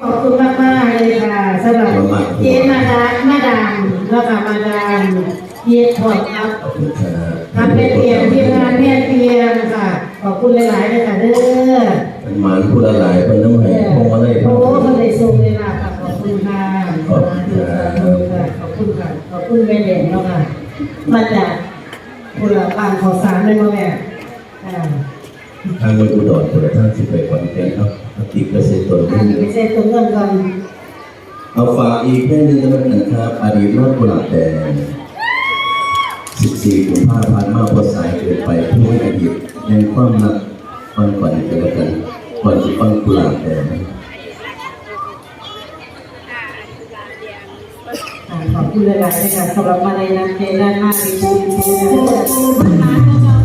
ขอบคุณมากมากๆเลยค่ะสำหรับเจ๊มาดามมาดามแล้วก็มาดามเยียพอดครับขอบคุณครับทำเป็นเตียมทีมงานแม่เตียมค่ะ ขอบคุณหลายๆเลยค่ะเด้อเป็นหมานผู้ละลายเป็นน้ำแห้งพงมาลัยโอ้คนได้ส่งเลยค่ะขอบคุณค่ะขอบคุณค่ะขอบคุณค่ะขอบคุณแม่เด่นเนาะค่ะมาจากบุรพางขอสารเลยเนาแม่อ่า ทางวัดอุดรตัวท่านสิไปขอนแก่นครับติดเกษตรตนอันนี้ไม่ใช่ตัวเงินก่อนเอาฝากอีกแค่นึงก็แล้วกันครับอดีตรอดกุหลาบแดง14กุมภาพันธ์มาพอสายเกินไปผู้ให้อดีตในความรักฟังก่อนกันแล้วกันก่อนจะฟังกุหลาบแดงอ่าขอบคุณหลายๆเลยค่ะสำหรับมาในน้ำใจด้านหน้าดีบุญดีนะมา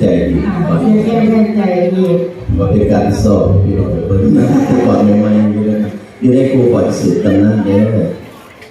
ใจดีอ่าก่อเรียแค่แค่ใจอีกว่าเป็นการสอบพี่น้องเปิดนะครูก่อนใหม่ๆอยู่เลยอยู่ในครูก่อนสืบตำนานเนี่ย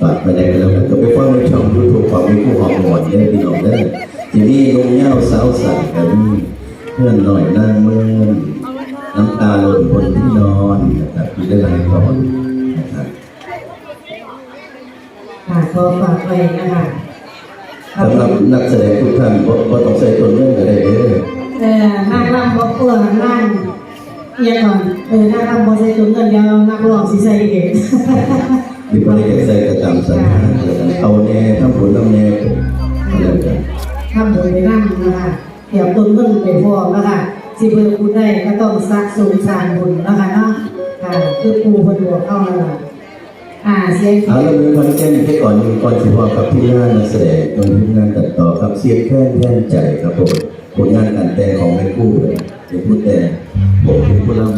ฝากไปไหนกันแล้วกันก็ไปฟังในช่องยูทูบของมีผู้หอมหวานเนี่ยพี่น้องได้ทีนี้ลงเงาสาวสัตว์กันเพื่อนหน่อยนั่งเมื่อนน้ำตาหล่นบนที่นอนนะครับที่ได้หลายก่อนนะครับค่ะก็ฝากไว้นะคะ สำหรับนักแสดงทุกท่านบ่บ่ต้องใส่ตัวเรื่องก็ได้เด้อเออนั่งรำบ่เปื่อนั่งเอียก่อนเออนั่งรำบ่ใส่ถุงเงินเดียวนักร้องสิใส่เองมีคนที่ใส่กระตามสัญญาแล้วกันเอาแน่ทั้งผลน้ำแน่แล้วกันทำโดยไปนั่งนะคะเดี๋ยวต้นเงินไปพร้อมนะคะสิเพิ่มคุณได้ก็ต้องสะสมสร้างบุญนะคะเนาะค่ะคือปูเพิ่นบอกเข้ามา แล้วอ่าเสียงเอาแล้วมีคอนเทนต์ที่ก่อนมีก่อนสิว่ากับที่งานนักแสดงตรงที่งานตัดต่อครับเสียงแค่นแค่นใจครับผมผลงานการแต่งของแม่คู่เลยเป็นผู้แต่งผมเป็นผู้รำ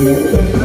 Yeah.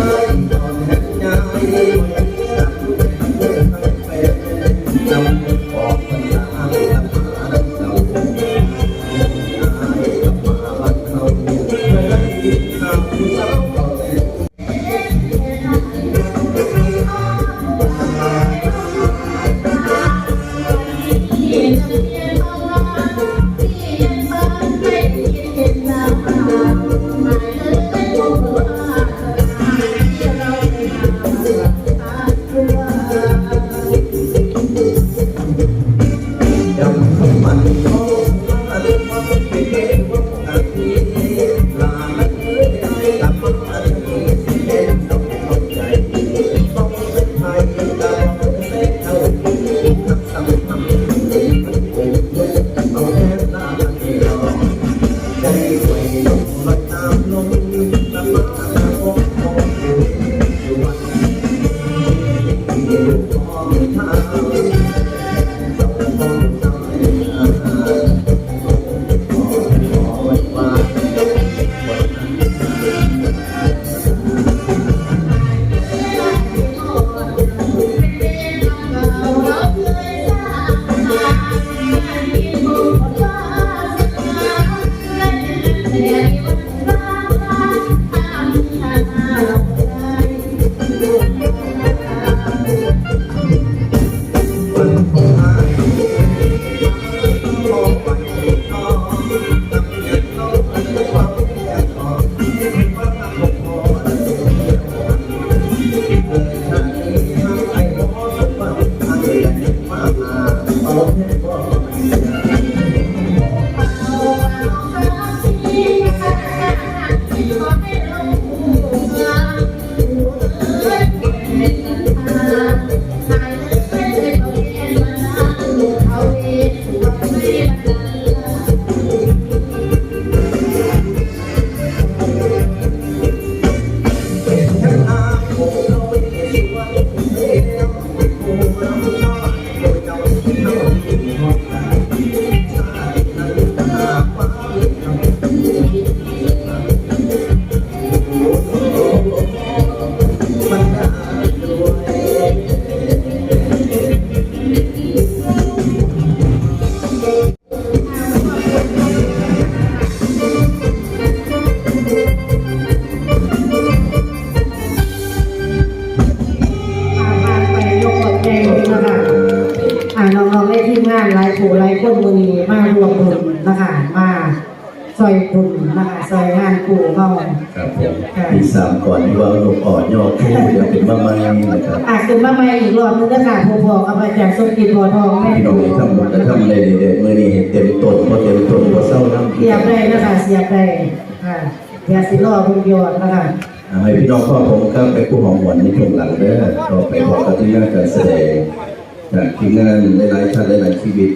นะคะมาซอยบุญนะคะซอยงานปู่เขาครับผมปีสามก่อนที่ว่าหลวงอ่อนยอดคู่เดี๋ยวเป็นมาใหม่นะครับอาจจะมาใหม่อีกรอบนึงนะคะพอๆกับอาจารย์สมกิจบัวทองแม่พี่น้องที่ทำบุญและทำในเด็กๆเมื่อนี้เห็นเต็มต้นเพราะเต็มต้นเพราะเศร้าน้ำเสียบได้นะคะเสียบได้ค่ะเดี๋ยวสิรอบุญยอดนะคะอ่าให้พี่น้องพ่อผมครับไปผู้ของหวนในช่วงหลังเด้อก็ไปพบกับที่งานการแสดงจากทีมงานหลายๆท่านหลายๆชีวิต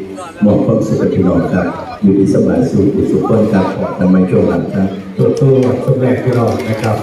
มองความสุขพี่น้องครับอยู่ที่สบายสุขสุขคนครับทำไมช่วงหลังครับตัวตัวสุดแรกที่เรานะครับ